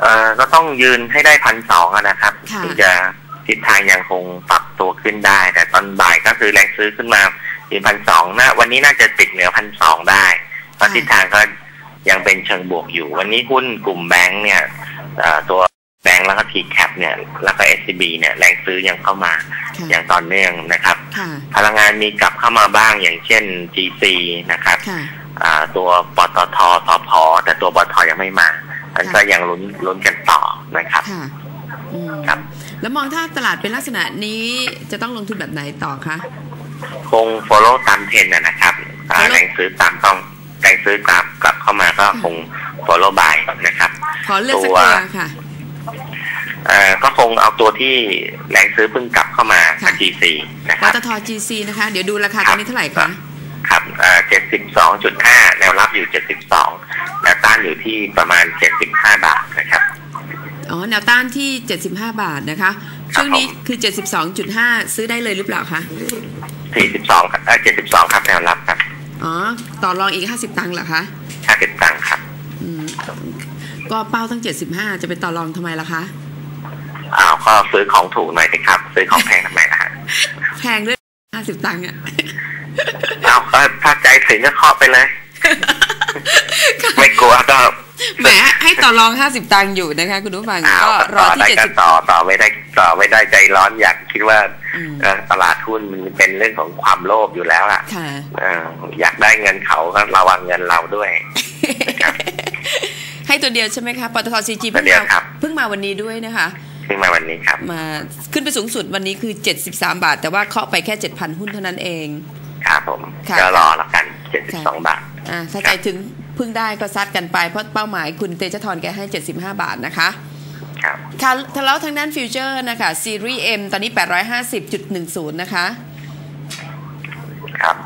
เอ่อก็ต้องยืนให้ได้พันสองนะครับค่ะถึงจะทิศทางยังคงปรับตัวขึ้นได้ แต่ตอนบ่ายก็คือแรงซื้อขึ้นมาถึงพันสองนะวันนี้น่าจะติดเหนือพันสองได้เพราะทิศทางก็ยังเป็นเชิงบวกอยู่ วันนี้หุ้นกลุ่มแบงก์เนี่ยเอ่อตัวแบงก์แล้วก็ทีแคปเนี่ยแล้วก็ SCB เนี่ยแรงซื้อยังเข้ามาค่ะอย่างต่อเนื่องนะครับค่ะพลังงานมีกลับเข้ามาบ้างอย่างเช่น GC นะครับค่ะอ่าตัวปตททพแต่ตัวปตทยังไม่มา อันก็ยังลุ้นลุ้นกันต่อนะครับค่ะอืมครับ แล้วมองถ้าตลาดเป็นลักษณะนี้จะต้องลงทุนแบบไหนต่อคะคง follow ตามเทรนด์นะนะครับอ่า follow แรงซื้อตามต้องแรงซื้อตามกลับเข้ามาก็คง follow buy นะครับขอเลือกสักตัวตัวค่ะเอ่อก็คงเอาตัวที่แรงซื้อเพิ่งกลับเข้ามาค่ะกับ GC นะคปรับตท GC นะคะ เดี๋ยวดูราคาคตรัอบนนี้เท่าไหร่คะครับเจ็ดสิบสองจุดห้าแน วรับอยู่เจ็ดสิบสองแนวต้านอยู่ที่ประมาณเจ็ดสิบห้าบาทนะครับ อ๋อ แนวต้านที่ 75 บาทนะคะครับช่วงนี้ผมคือ 72.5 ซื้อได้เลยหรือเปล่าคะสี่สิบสองครับเจ็ดสิบสองครับแนวรับครับ อ๋อ ต่อรองอีก 50 ตังค์เหรอคะห้าสิบตังค์ครับ อืม ก็เป้าตั้ง 75 จะไปต่อรองทำไมล่ะคะอ้าวก็ซื้อของถูกหน่อยสิครับ ซื้อของแพงทำไมล่ะฮะแพงด้วย 50 ตังค์อะอ้าวก็ถ้าใจถึงก็เคาะไปเลย ไม่กลัวก็แหมให้ต่อรอง50ตังค์อยู่นะคะ คุณผู้ฟังอ้าวก็รต่ออที่ได้ก็70ต่อต่อไม่ได้ต่อไม่ได้ใจร้อนอยากคิดว่าอืมเอ่อตลาดหุ้นมันเป็นเรื่องของความโลภอยู่แล้วอะค่ะเอออยากได้เงินเขาก็ระวังเงินเราด้วยครับให้ตัวเดียวใช่ไหมคะปตทซีจีตัเพิ่วงเดียวมาครับเพิ่งมาวันนี้ด้วยนะคะขึ้นมาวันนี้ครับ มาขึ้นไปสูงสุดวันนี้คือ73บาท แต่ว่าเคาะไปแค่7,000หุ้นเท่านั้นเองครับผมค่ะก็รอแล้วกันเจ็ดสิบสองบาท อ่าถ้าใจถึงพึ่งได้ก็ซัดกันไป เพราะเป้าหมายคุณเตชะทรแกให้ 75 บาทนะคะครับค่ะแล้วทางด้านฟิวเจอร์นะคะซีรีส์ M ตอนนี้ 850.10 นะคะ ครับ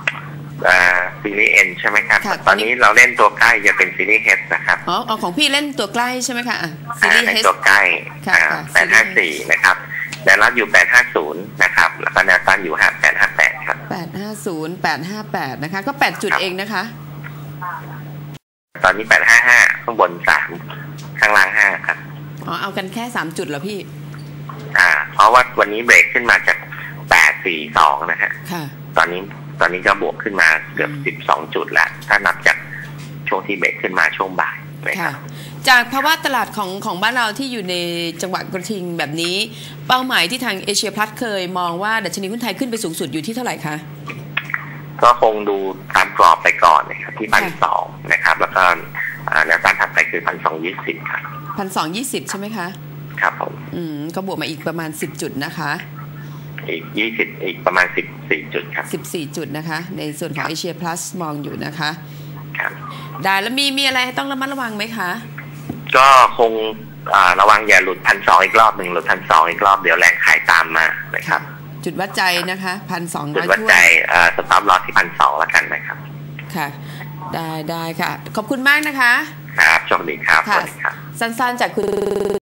อ่าซีรีส์เอ็นใช่ไหมครับ ค่ะตอนนี้เราเล่นตัวใกล้จะเป็นซีรีส์เฮดนะครับอ๋อเอาของพี่เล่นตัวใกล้ใช่ไหมคะอะซีอ่ารีส์ ใน H ตัวใกล้ค่ะค่ะแปดห้าสี่นะครับแนวรับอยู่แปดห้าศูนย์นะครับ แล้วก็แนวต้านอยู่ห้าแปดห้าแปดครับ 850 858 นะคะ ก็ 8 จุดครับเองนะคะ ตอนนี้แปดห้าห้าข้างบนสามข้างล่างห้าครับอ๋อเอากันแค่3จุดเหรอพี่ อ่า เพราะว่าวันนี้เบรกขึ้นมาจากแปดสี่สองนะฮะค่ะ ตอนนี้ตอนนี้ก็บวกขึ้นมาเกือบอืมสิบสองจุดแล้วถ้านับจากช่วงที่เบรกขึ้นมาช่วงบ่ายนะคค่ะรับจากภาวะตลาดของของบ้านเราที่อยู่ในจังหวะกระทิงแบบนี้ เป้าหมายที่ทางเอเชียพลัสเคยมองว่าดัชนีหุ้นไทยขึ้นไปสูงสุดอยู่ที่เท่าไหร่คะ ก็คงดูตามกรอบไปก่อนนะครับที่พันค่ะสองนะครับ แล้วก็อ่าแนวต้านถัดไปคือพันสองยี่สิบครับพันสองยี่สิบใช่ไหมคะครับผมอืมก็บวกมาอีกประมาณ10จุดนะคะ อีกยี่สิบอีกประมาณสิบสี่จุดครับ14จุดนะคะ ในส่วนของเอเชียพลัสมองอยู่นะคะครับได้แล้วมีมีอะไรให้ต้องระมัดระวังไหมคะ ก็คงอ่าระวังอย่าหลุดพันสองอีกรอบหนึ่งหลุดพันสองอีกรอบเดี๋ยวแรงขายตามมานะครับ จุดวัดใจนะคะพันสองจุร้ดอยวัดทั่วใจอ่าสต็อปลอสที่พันสองแล้วกันนะครับ ค่ะ ได้ได้ค่ะ ขอบคุณมากนะคะ ครับโชคดีครับสค่ะวัสดีครับสั้นๆจากคุณ